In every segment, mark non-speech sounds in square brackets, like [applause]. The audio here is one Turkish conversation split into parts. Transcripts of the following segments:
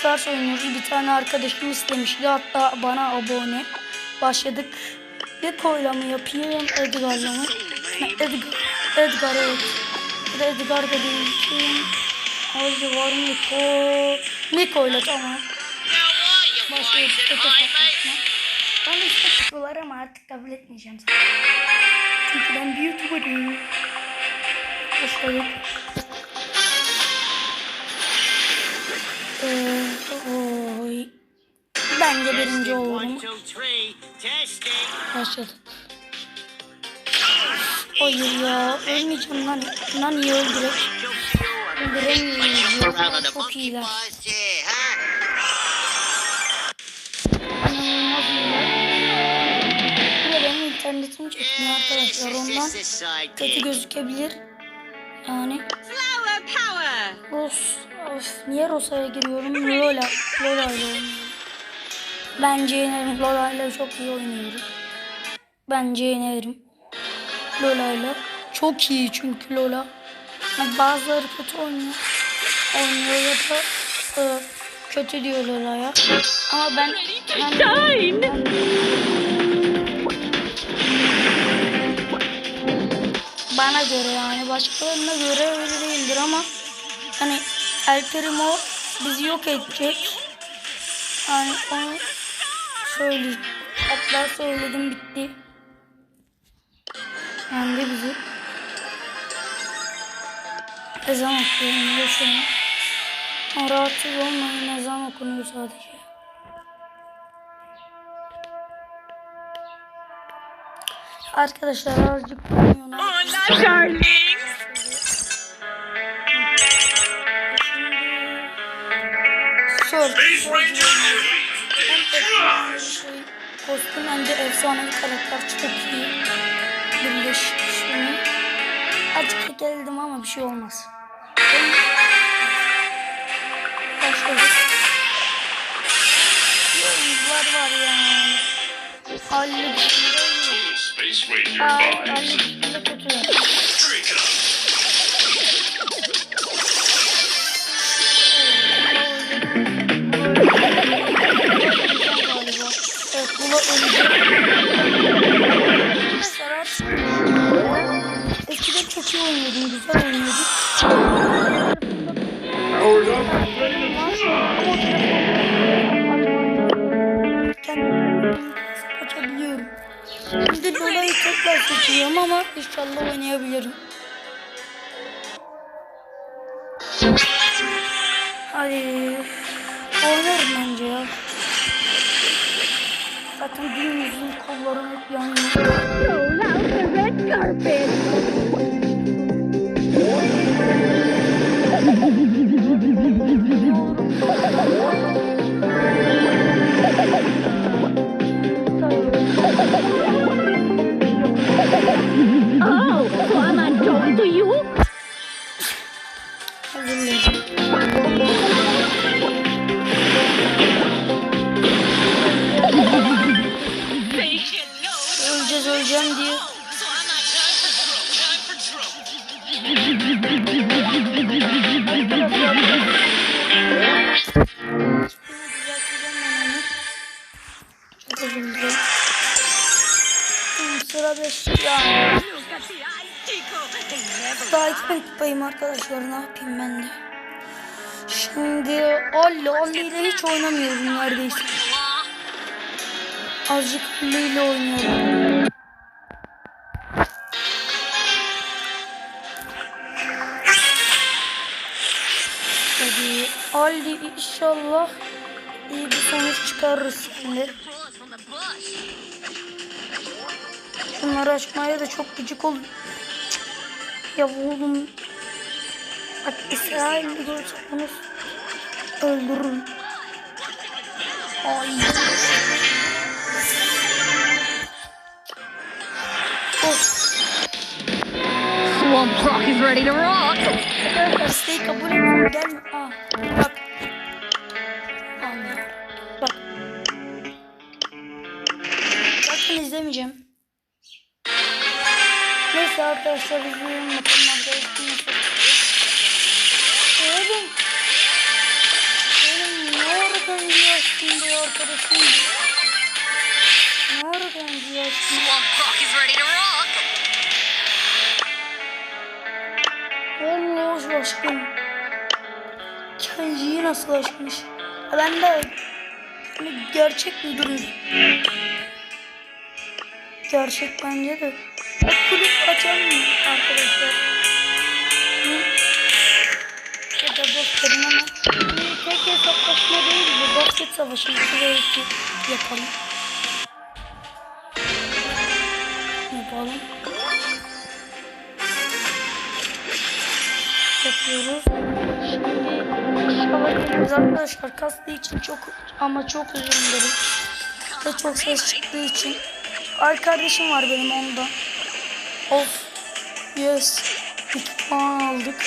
Stars oynuyoruz. Bir tane arkadaşım istemişti. Hatta bana abone. Başladık. Eko'yla mı yapayım? Edgar'la mı? Edgar. Edgar evet. Ya Edgar da değil. Kim? Hadi var Miko. Miko'yla tamam. Başlıyoruz. Ben işte kutular ama artık kabul etmeyeceğim. Çünkü ben bir YouTuber'ım. Başladık. Ee, oy. Bence birinci. Testing. Başladık. Hayır ya. Ölmeyeceğim lan. Lan iyi öldürek. The Çok iyiler. internetim çekmiyor arkadaşlar. Ondan kötü gözükebilir. Yani Flower power! Ros, of, niye Rosa'ya giriyorum? Lola, Lola. Bence yenerim. Lola ile çok iyi oynuyorum. Bence yenerim. Lola ile. Çok iyi çünkü Lola. Bazıları kötü oynuyor. Oynuyor ya da e, kötü diyor Lola'ya. Ama ben, ben, ben bana göre yani başkalarına göre öyle değildir ama El Primo bizi yok edecek. Yani onu söyleyeyim. Hatta söyledim bitti. Yani de bizi ezan okuyorum an. Ama rahatsız olmayın ezan okunuyor sadece. Arkadaşlar azıcık oynuyorlar. Şey. Kostüm bence efsane bir karakter. Çok iyi. Birleşimi. Azıcık geldim ama bir şey olmaz. Başladık. Oyuncular var yani. Halil. Space Ranger Halil vibes. Halil Buna ölecek. Mesela eskiden çok iyi oynuyordum, güzel oynuyorduk. Kaçabiliyorum. Şimdi dolayı tekrar seçiyorum ama inşallah oynayabilirim. Hadi. Düğümüzün kolları hep yanıyor. Roll out the red carpet! Ali, Ali ile hiç oynamıyorum neredeyse. Azıcık Ali ile oynuyorum. Hadi Ali inşallah iyi bir sonuç çıkarırız şimdi. Bunları açmaya da çok gıcık ol. Ya oğlum. Bak İsrail'i görseniz öldürürüm. Ay. Swamp Rock is ready to rock. İsteği kabul etmiyorum. Gelme. Aa, bak. Allah. Bak. Bakın izlemeyeceğim. Neyse arkadaşlar izliyorum. Bakalım arkadaşlar nasıl. Oğlum. Oğlum ne şimdi arkadaşım. Nereden rock. Allah aşkına. Kenji'yi nasıl açmış? Ben de hani gerçek mi duruyor? Gerçek bence de. Kulüp açalım mı arkadaşlar? Hı? Ya da gösterin ama. Tek hesaplaşma değil bu. Basket savaşı. Şuraya iki yapalım. Yapalım. yapıyoruz. Şimdi alabiliriz arkadaşlar. Kastığı için çok ama çok özür dilerim. Ve çok ses çıktığı için. Ay kardeşim var benim onda. Of. Yes. İki puan aldık.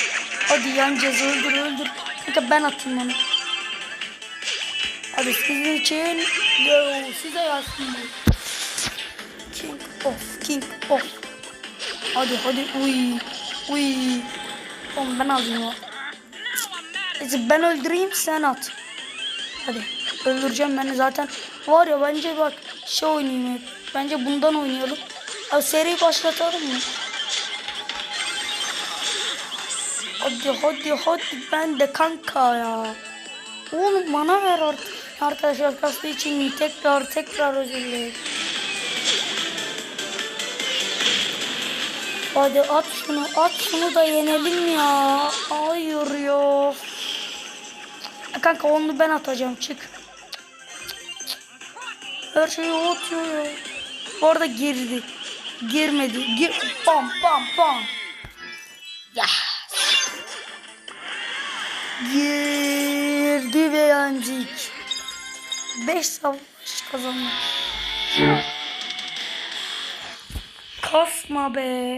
Hadi yeneceğiz. Öldür öldür. Kanka ben atayım onu. Hadi sizin için. Yo, size yazsın. King of. King of. Hadi hadi. Uy. Uy. Oğlum ben alayım o. Ben öldüreyim sen at. Hadi öldüreceğim beni zaten. Var ya bence bak şey oynayayım hep. Bence bundan oynayalım. Abi seriyi başlatalım mı? Hadi hadi hadi ben de kanka ya. Oğlum bana ver artık. Arkadaşlar kastığı için tekrar tekrar özür dilerim. Hadi at şunu, at şunu da yenelim ya. Hayır ya. Kanka onu ben atacağım, çık. Her şeyi atıyor ya. Bu arada girdi. Girmedi. Gir. Bam bam bam. Ya. Girdi ve yendik. 5 savaş kazandık. Kasma be.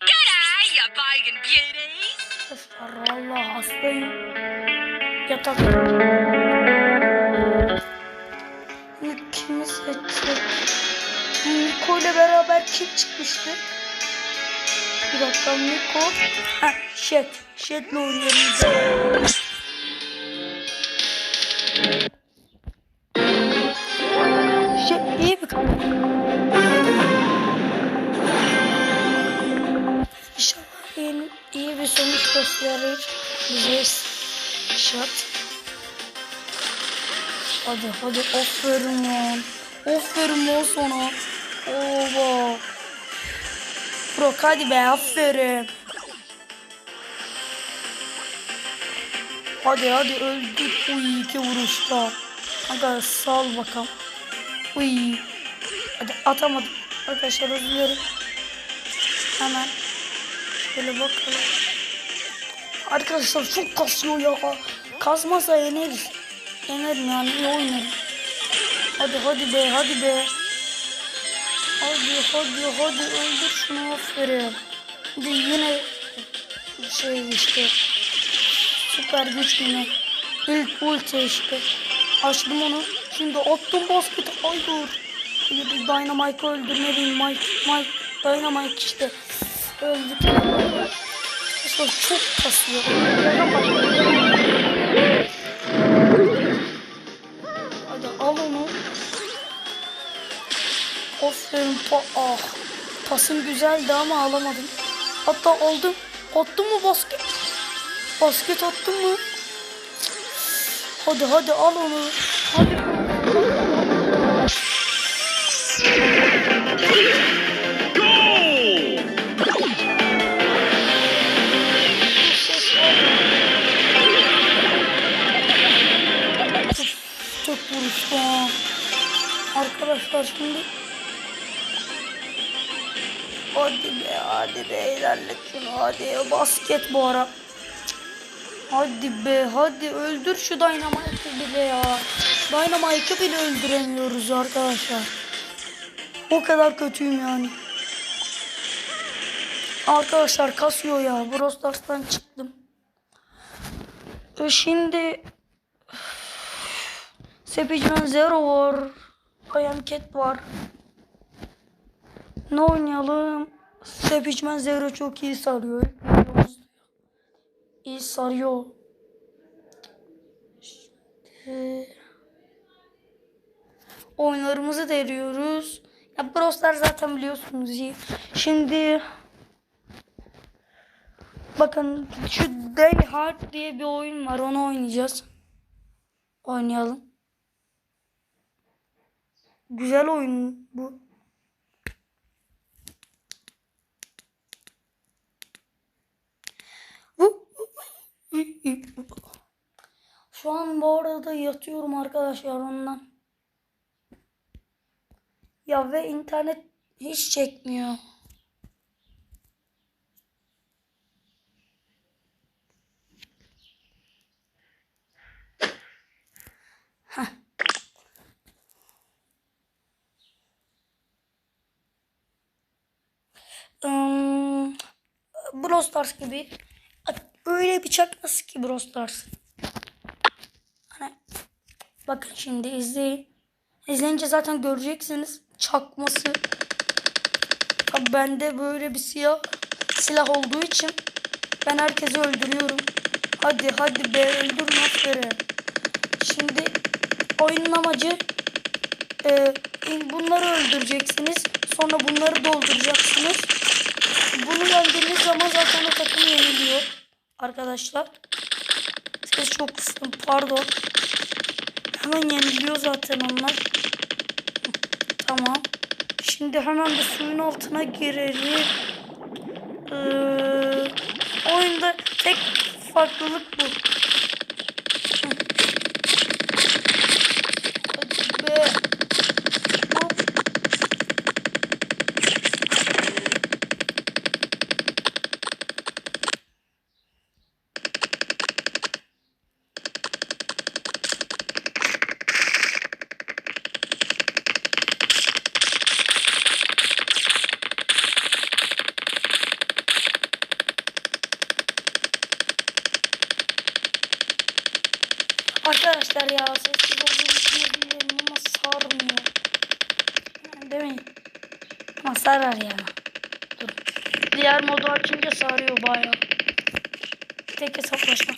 G'day, you pagan beauties. Arkadaşlar valla hastayım. Yatak. Kimi seçsek? Niko ile beraber kim çıkmıştı? Bir dakika Niko. Ha Shet. Shet'le oynayalım. Hadi aferin lan. Aferin lan sana. Oba. Bro hadi be aferin. Hadi hadi öldük. Uy iki vuruşta. Aga sal bakalım. Uy. Hadi atamadım. Arkadaşlar özür. Hemen. Şöyle bakalım. Arkadaşlar çok kasıyor ya. Kasmasa yeneriz. Yenerim yani iyi oynarım. Hadi hadi be hadi be. Hadi hadi hadi öldür şunu aferin. Bir de yine şey işte. Süper güç yine. İlk ulti işte. Açtım onu. Şimdi attım basket. Hayır. Hayır Dynamite'ı öldürmeliyim. Mike, Mike, Dynamite işte. Öldük. Arkadaşlar çok kasıyor. Aferin pa ah. Pasım güzeldi ama alamadım. Hatta aldım. Attım mı basket? Basket attım mı? Hadi hadi al onu. Hadi. Çok vuruşta. Arkadaşlar şimdi Hadi be hadi be ilerlet şunu hadi basket bu ara. Hadi be hadi öldür şu Dynamite'ı bile ya. Dynamite'ı bile öldüremiyoruz arkadaşlar. O kadar kötüyüm yani. Arkadaşlar kasıyor ya. Brawl Stars'tan çıktım. E Şimdi Sepican Zero var. I am Cat var. Ne oynayalım? Sevişmen Zero çok iyi sarıyor. İyi sarıyor. İşte... Oyunlarımızı deriyoruz. Ya broslar zaten biliyorsunuz iyi. Şimdi bakın şu Day Hard diye bir oyun var. Onu oynayacağız. Oynayalım. Güzel oyun bu. Şu an bu arada yatıyorum arkadaşlar ondan. Ya ve internet hiç çekmiyor. Hmm, Brawl Stars gibi. Öyle bir çak nasıl ki Brawl Stars? Hani, bakın şimdi izleyin. İzleyince zaten göreceksiniz çakması. Tabii bende böyle bir siyah silah olduğu için ben herkesi öldürüyorum. Hadi hadi be öldürün aferin. Şimdi oyunun amacı e, bunları öldüreceksiniz. Sonra bunları dolduracaksınız. Bunu yendiğiniz zaman zaten o takım yeniliyor. Arkadaşlar. Ses çok kıstım pardon. Hemen yeniliyor zaten onlar. [laughs] Tamam. Şimdi hemen bir suyun altına girelim. Ee, oyunda tek farklılık bu. Hadi be. Hop. Arkadaşlar ya sessiz olduğum için dilerim ama sarmıyor. Yani demeyin. Ama sarar yani. Dur. Diğer modu açınca sarıyor bayağı. Tek hesaplaşma.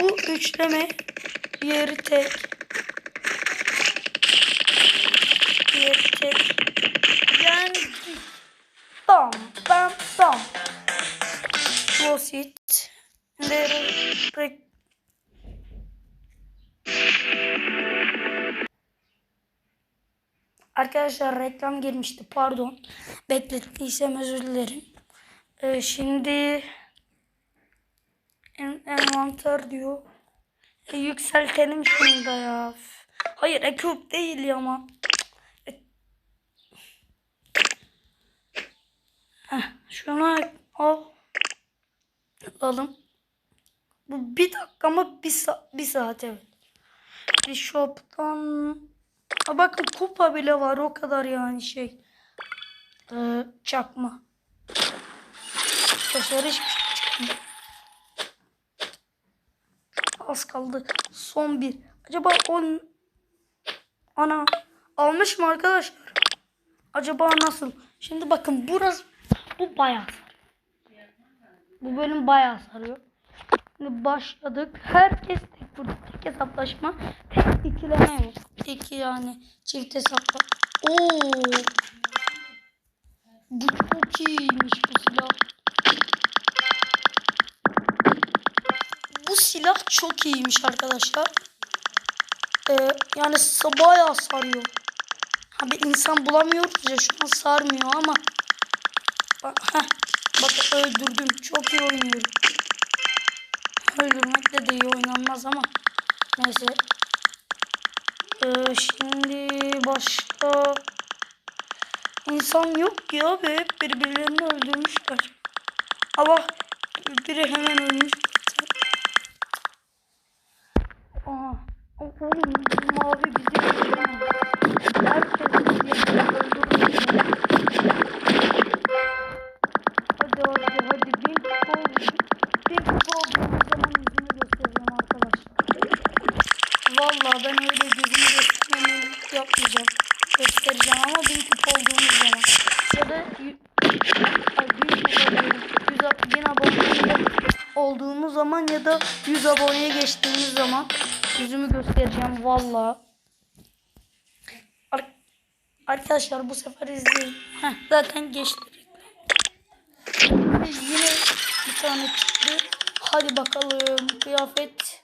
Bu üçleme diğeri tek. Diğeri tek. Yani bam bam bam. Close it. Direkt Arkadaşlar reklam girmişti pardon. Beklettiysem özür dilerim. Ee, şimdi en, envanter diyor. E, yükseltelim şunu da ya. Hayır ekip değil ama. E, şunu al. Alalım. Bu bir dakika mı bir, sa bir saat evet. Bir shop'tan Ha bakın kupa bile var o kadar yani şey. Ee, çakma. Dışarı şey. Az kaldı. Son bir. Acaba on... Ana. Almış mı arkadaşlar? Acaba nasıl? Şimdi bakın burası... Bu bayağı sarıyor. Bu bölüm bayağı sarıyor. Şimdi başladık. Herkes tek burada. Tek hesaplaşma. Tek ikileme yok. İki yani çift hesapla. Oo. Bu çok iyiymiş bu silah. Bu silah çok iyiymiş arkadaşlar. Ee, yani bayağı sarıyor. Abi insan bulamıyoruz ya şu an sarmıyor ama. Bak, heh, bak öldürdüm. Çok iyi oynuyorum. Öldürmekle de iyi oynanmaz ama. Neyse. Ee, şimdi başka insan yok ya ve hep birbirlerini öldürmüşler. Ama biri hemen ölmüş. Aha. Oğlum mavi bizi. Herkes bizi 100 aboneye geçtiğimiz zaman yüzümü göstereceğim vallahi. Ar- Arkadaşlar bu sefer izleyin. Heh, zaten geçti. Yine bir tane çıktı. Hadi bakalım kıyafet.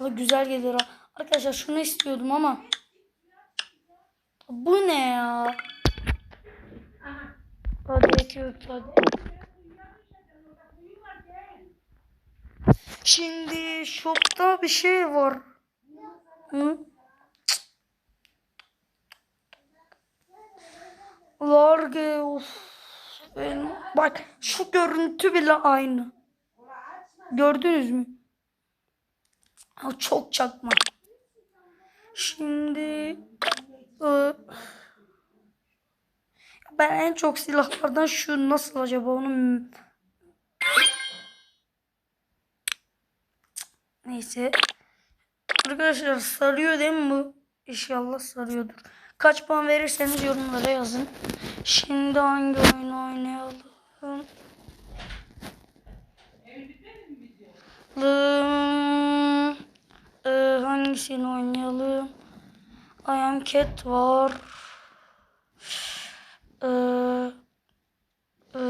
Valla güzel gelir ha. Arkadaşlar şunu istiyordum ama. Bu ne ya? Hadi Etiyop hadi. Şimdi shopta bir şey var. Hı? Large of. Ben, bak şu görüntü bile aynı. Gördünüz mü? Ha, çok çakma. Şimdi e, ben en çok silahlardan şu nasıl acaba onu Neyse. Arkadaşlar sarıyor değil mi bu? İnşallah sarıyordur. Kaç puan verirseniz yorumlara yazın. Şimdi hangi oyunu oynayalım? Lım, e, hangisini oynayalım? I am Cat var. E, e,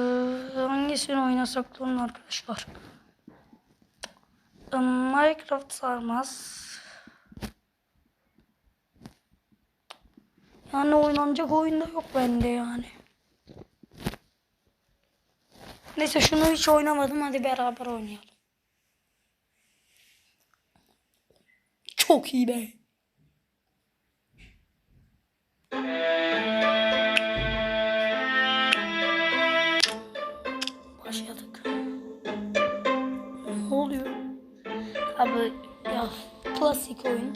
hangisini oynasak durun arkadaşlar. Minecraft sarmaz. Yani oynanacak oyunda yok bende yani. Neyse şunu hiç oynamadım. Hadi beraber oynayalım. Çok iyi be. Abi ya klasik oyun.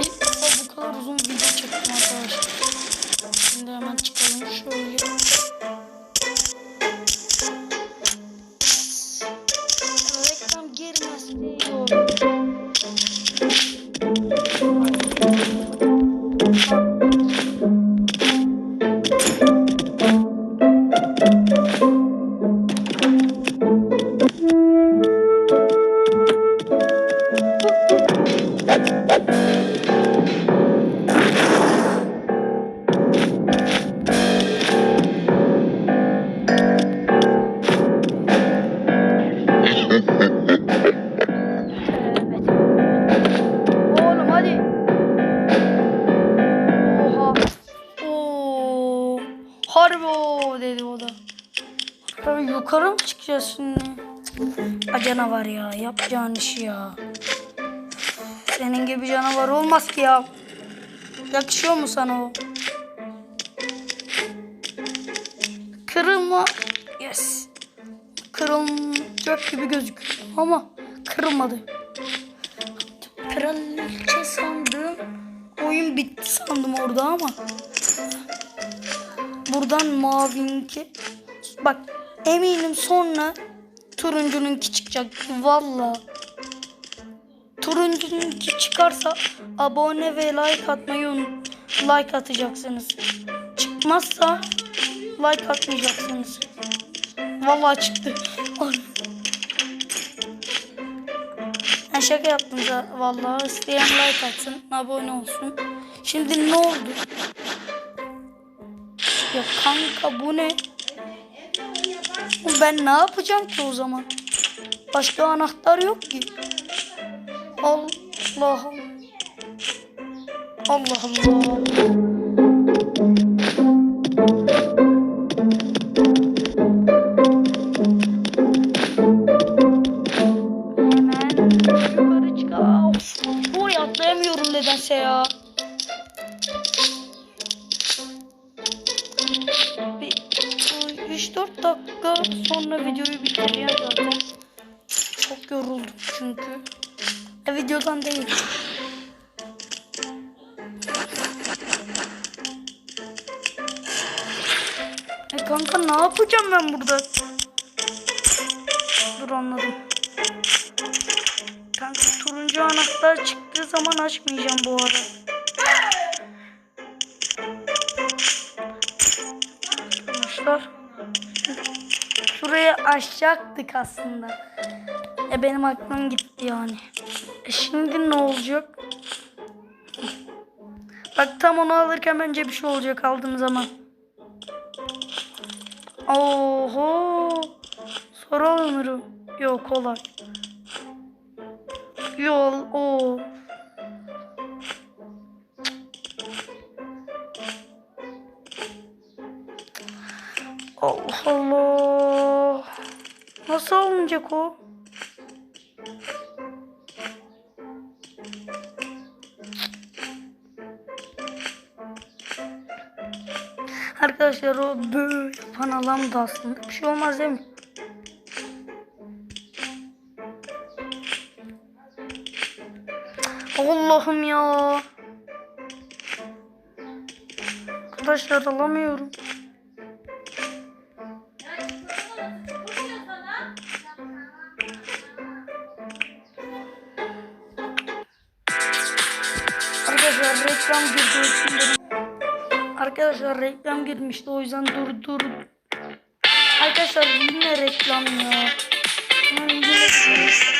İlk defa bu kadar uzun video çektim arkadaşlar. Şimdi hemen çıkalım şöyle. Şimdi? A canavar ya. Yapacağın işi ya. Senin gibi canavar olmaz ki ya. Yakışıyor mu sana o? Kırılma. Yes. Kırılacak gibi gözüküyor ama kırılmadı. Kraliçe sandım. Oyun bitti sandım orada ama. Buradan mavinki. Bak eminim sonra turuncununki çıkacak. Valla. Turuncununki çıkarsa abone ve like atmayı unut. Like atacaksınız. Çıkmazsa like atmayacaksınız. Vallahi çıktı. Ben şaka yaptım da vallahi isteyen like atsın, abone olsun. Şimdi ne oldu? Ya kanka bu ne? Ben ne yapacağım ki o zaman? Başka anahtar yok ki. Allah Allah. Allah Allah. Hemen yukarı çık. Aa, Of, oraya atlayamıyorum nedense ya. Dakika sonra videoyu bitireceğim zaten. Çok yoruldum çünkü. E, videodan değil. E kanka ne yapacağım ben burada? Dur anladım. Kanka turuncu anahtar çıktığı zaman açmayacağım bu arada. Açacaktık aslında. E benim aklım gitti yani. E şimdi ne olacak? Bak tam onu alırken bence bir şey olacak aldığım zaman. Oho. Soru alınırım. Yok kolay. Yol o. Allah Allah. Nasıl alınacak o? Arkadaşlar o böyle yapan adam da aslında bir şey olmaz değil mi? Allah'ım ya. Arkadaşlar alamıyorum. Arkadaşlar reklam girmişti o yüzden dur dur. Arkadaşlar yine reklam ya. Aman yine.